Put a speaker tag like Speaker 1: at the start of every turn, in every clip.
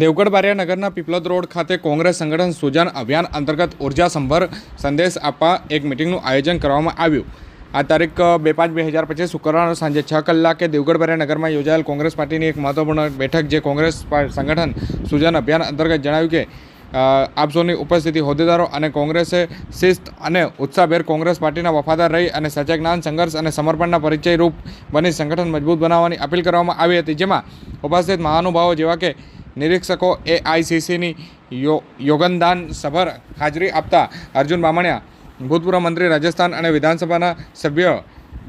Speaker 1: દેવગઢ બારિયા નગરના પીપલોદ રોડ ખાતે કોંગ્રેસ સંગઠન સુજન અભિયાન અંતર્ગત ઊર્જા સંભર સંદેશ આપવા એક મિટિંગનું આયોજન કરવામાં આવ્યું. આ તારીખ બે પાંચ બે હજાર પચીસ શુક્રવાર સાંજે છ કલાકે દેવગઢ બારિયા નગરમાં યોજાયેલ કોંગ્રેસ પાર્ટીની એક મહત્વપૂર્ણ બેઠક જે કોંગ્રેસ સંગઠન સુજન અભિયાન અંતર્ગત જણાવ્યું કે અ, આપ સૌની ઉપસ્થિતિ હોદ્દેદારો અને કોંગ્રેસે શિસ્ત અને ઉત્સાહભેર કોંગ્રેસ પાર્ટીના વફાદાર રહી અને સચા જ્ઞાન સંઘર્ષ અને સમર્પણના પરિચય રૂપ બની સંગઠન મજબૂત બનાવવાની અપીલ કરવામાં આવી હતી. જેમાં ઉપસ્થિત મહાનુભાવો જેવા કે નિરીક્ષકો એઆઈસીસીની યો યોગનદાન સભર હાજરી આપતા અર્જુન બામણિયા, ભૂતપૂર્વ મંત્રી રાજસ્થાન અને વિધાનસભાના સભ્ય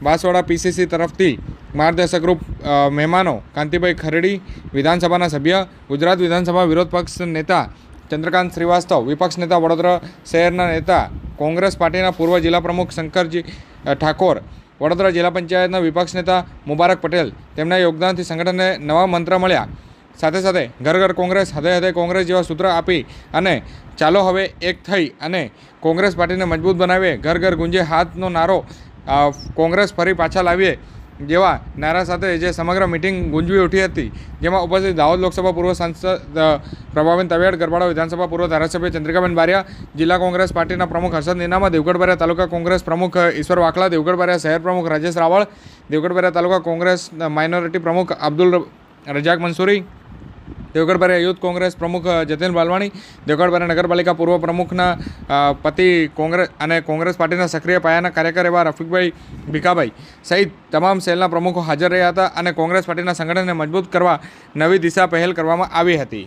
Speaker 1: બાંસવાડા પીસીસી તરફથી માર્ગદર્શક રૂપ મહેમાનો કાંતિભાઈ ખરેડી, વિધાનસભાના સભ્ય, ગુજરાત વિધાનસભા વિરોધ પક્ષ નેતા ચંદ્રકાંત શ્રીવાસ્તવ, વિપક્ષ નેતા વડોદરા શહેરના નેતા કોંગ્રેસ પાર્ટીના પૂર્વ જિલ્લા પ્રમુખ શંકરજી ઠાકોર, વડોદરા જિલ્લા પંચાયતના વિપક્ષ નેતા મુબારક પટેલ, તેમના યોગદાનથી સંગઠનને નવા મંત્ર મળ્યા. સાથે સાથે ઘર ઘર કોંગ્રેસ હૃદય હૃદય કોંગ્રેસ જેવા સૂત્ર આપી અને ચાલો હવે એક થઈ અને કોંગ્રેસ પાર્ટીને મજબૂત બનાવીએ. ઘર ઘર ગુંજે હાથનો નારો કોંગ્રેસ ફરી પાછા લાવીએ જેવા નારા સાથે જે સમગ્ર મિટિંગ ગુંજવી ઉઠી હતી, જેમાં ઉપસ્થિત દાહોદ લોકસભા પૂર્વ સાંસદ પ્રભાબેન તવેડ ગરબાડા વિધાનસભા પૂર્વ ધારાસભ્ય ચંદ્રિકાબેન બારિયા, જિલ્લા કોંગ્રેસ પાર્ટીના પ્રમુખ હર્ષદ નીનામા, દેવગઢ તાલુકા કોંગ્રેસ પ્રમુખ ઈશ્વર વાકલા દેવગઢ શહેર પ્રમુખ રાજેશ રાવળ, દેવગઢ તાલુકા કોંગ્રેસ માઇનોરિટી પ્રમુખ અબ્દુલ રજાક મંસૂરી દેવગઢ બારિયા યુથ કોંગ્રેસ પ્રમુખ જતીન બાલવાણી દેવગઢ બારિયા નગરપાલિકા પૂર્વ પ્રમુખના પતિ કોંગ્રેસ અને કોંગ્રેસ પાર્ટીના સક્રિય પાયાના કાર્યકર એવા રફીકભાઈ ભીખાભાઈ સહિત તમામ સેલના પ્રમુખો હાજર રહ્યા હતા અને કોંગ્રેસ પાર્ટીના સંગઠનને મજબૂત કરવા નવી દિશા પહેલ કરવામાં આવી હતી.